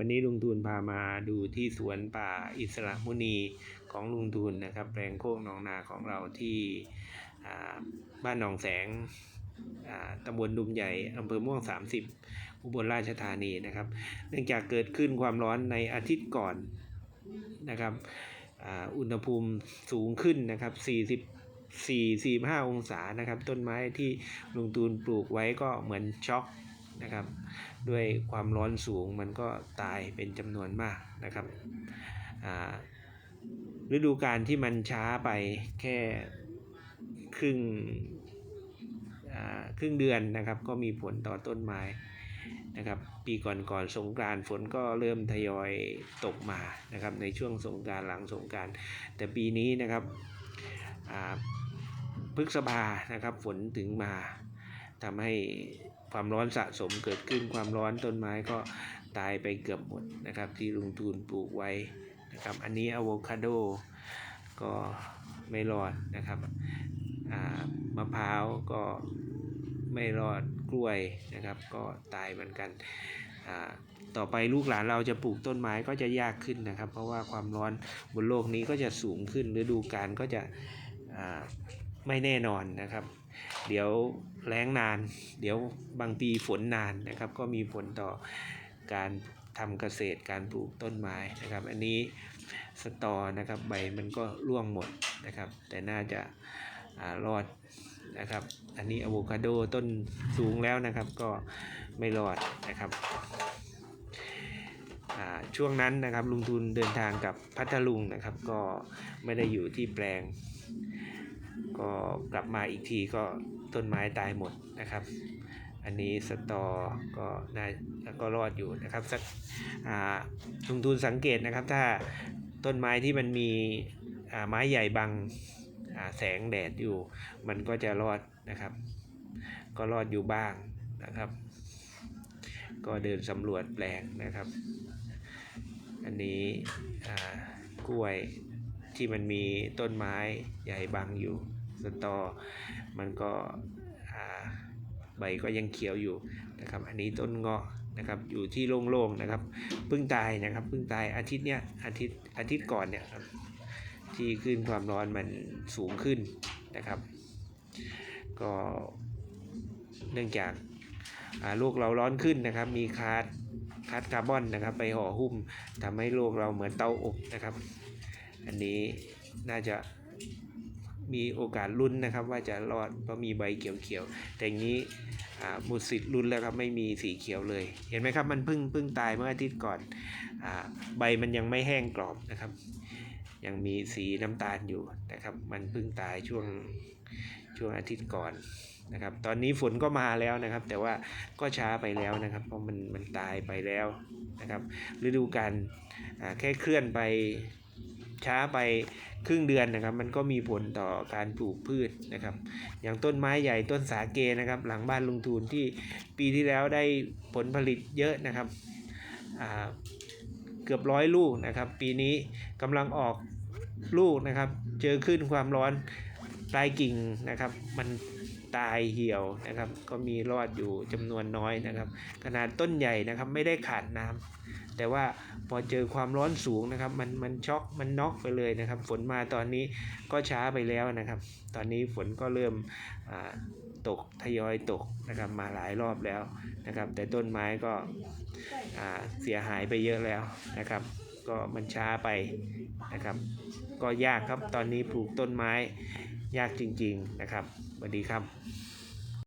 วันนี้ลุงทูนพามาดูที่สวนป่าอิสระมุนีของลุงทูนนะครับแปลงโคกหนองนาของเราที่บ้านหนองแสงตำบลดุมใหญ่อำเภอม่วง 30 อุบลราชธานีนะครับ เนื่องจากเกิดขึ้นความร้อนในอาทิตย์ก่อนนะครับอุณหภูมิสูงขึ้นนะครับ 40 4 45 องศานะครับ ต้นไม้ที่ลุงตูนปลูกไว้ก็เหมือนช็อก นะครับ ด้วยความร้อนสูงมันก็ตายเป็นจำนวนมากนะครับอ่าฤดูการที่มันช้าไปแค่ครึ่งอ่าครึ่งเดือนนะครับ ก็มีผลต่อต้นไม้นะครับ ปีก่อนก่อนสงกานต์ฝนก็เริ่มทยอยตกมานะครับ ในช่วงสงการหลังสงการแต่ปีนี้นะครับอ่าพฤษภานะครับฝนถึงมา ทำให้ความร้อนสะสมเกิดขึ้นความร้อนต้นไม้ก็ตายไปเกือบหมดนะครับ ที่ลุงทูนปลูกไว้นะครับ อันนี้อะโวคาโดก็ไม่รอดนะครับอ่ามะพร้าวก็ไม่รอดกล้วยนะครับ ก็ตายเหมือนกันอ่าต่อไปลูกหลานเราจะปลูกต้นไม้ก็จะยากขึ้นนะครับ เพราะว่าความร้อนบนโลกนี้ก็จะสูงขึ้นฤดูกาลก็จะอ่าไม่แน่นอนนะครับ เดี๋ยวแล้งนาน เดี๋ยวบางปีฝนนานนะครับ ก็มีผลต่อการทำเกษตรการปลูกต้นไม้นะครับ อันนี้สตอนะครับใบมันก็ร่วงหมดนะครับ แต่น่าจะอารอดนะครับ อันนี้อะโวคาโดต้นสูงแล้วนะครับก็ไม่รอดนะครับอ่าช่วงนั้นนะครับลุงทุนเดินทางกับพัทลุงนะครับ ก็ไม่ได้อยู่ที่แปลง ก็กลับมาอีกทีก็ต้นไม้ตายหมดนะครับ อันนี้สตอก็น่าก็รอดอยู่นะครับสักอ่าลุงทุนสังเกตนะครับ ถ้าต้นไม้ที่มันมีอ่าไม้ใหญ่บังอ่าแสงแดดอยู่ มันก็จะรอดนะครับ ก็รอดอยู่บ้างนะครับ ก็เดินสำรวจแปลงนะครับ อันนี้อ่ากล้วย ที่มันมีต้นไม้ใหญ่บังอยู่ สตอ มันก็ใบก็ยังเขียวอยู่นะครับ อันนี้ต้นเงาะนะครับอยู่ที่โล่งๆนะครับเพิ่งตายนะครับเพิ่งตายอาทิตย์เนี้ยอาทิตย์อาทิตย์ก่อนเนี่ยครับที่ขึ้นความร้อนมันสูงขึ้นนะครับ ก็เนื่องจากาโลกเราร้อนขึ้นนะครับ มีคาร์ดคาร์ดคาร์บอนนะครับ ไปห่อหุ้มทำให้โลกเราเหมือนเตาอบนะครับ อันนี้น่าจะมีโอกาสลุ้นนะครับ ว่าจะรอดเพราะมีใบเขียวๆแต่อย่างนี้อ่าหมดสิทธิ์ลุ้นแล้วครับไม่มีสีเขียวเลย เห็นไหมครับมันเพิ่งเพิ่งตายเมื่ออาทิตย์ก่อนอใบมันยังไม่แห้งกรอบนะครับ ยังมีสีน้ำตาลอยู่นะครับ มันเพิ่งตายช่วงช่วงอาทิตย์ก่อนนะครับ ตอนนี้ฝนก็มาแล้วนะครับ แต่ว่าก็ช้าไปแล้วนะครับ เพราะมันมันตายไปแล้วนะครับฤดูกาลแค่เคลื่อนไป ช้าไปครึ่งเดือนนะครับ มันก็มีผลต่อการปลูกพืชนะครับ อย่างต้นไม้ใหญ่ต้นสาเกนะครับ หลังบ้านลุงทูนที่ปีที่แล้วได้ผลผลิตเยอะนะครับเกือบร้อยลูกนะครับ ปีนี้กำลังออกลูกนะครับ เจอขึ้นความร้อนปลายกิ่งนะครับ มันตายเหี่ยวนะครับ ก็มีรอดอยู่จำนวนน้อยนะครับ ขนาดต้นใหญ่นะครับไม่ได้ขาดน้ำ แต่ว่าพอเจอความร้อนสูงนะครับ มันมันช็อกมันน็อกไปเลยนะครับ ฝนมาตอนนี้ก็ช้าไปแล้วนะครับ ตอนนี้ฝนก็เริ่มตกทยอยตกนะครับมาหลายรอบแล้วนะครับ แต่ต้นไม้ก็เสียหายไปเยอะแล้วนะครับ ก็มันช้าไปนะครับ ก็ยากครับตอนนี้ปลูกต้นไม้ยากจริง ๆนะครับสวัสดีครับ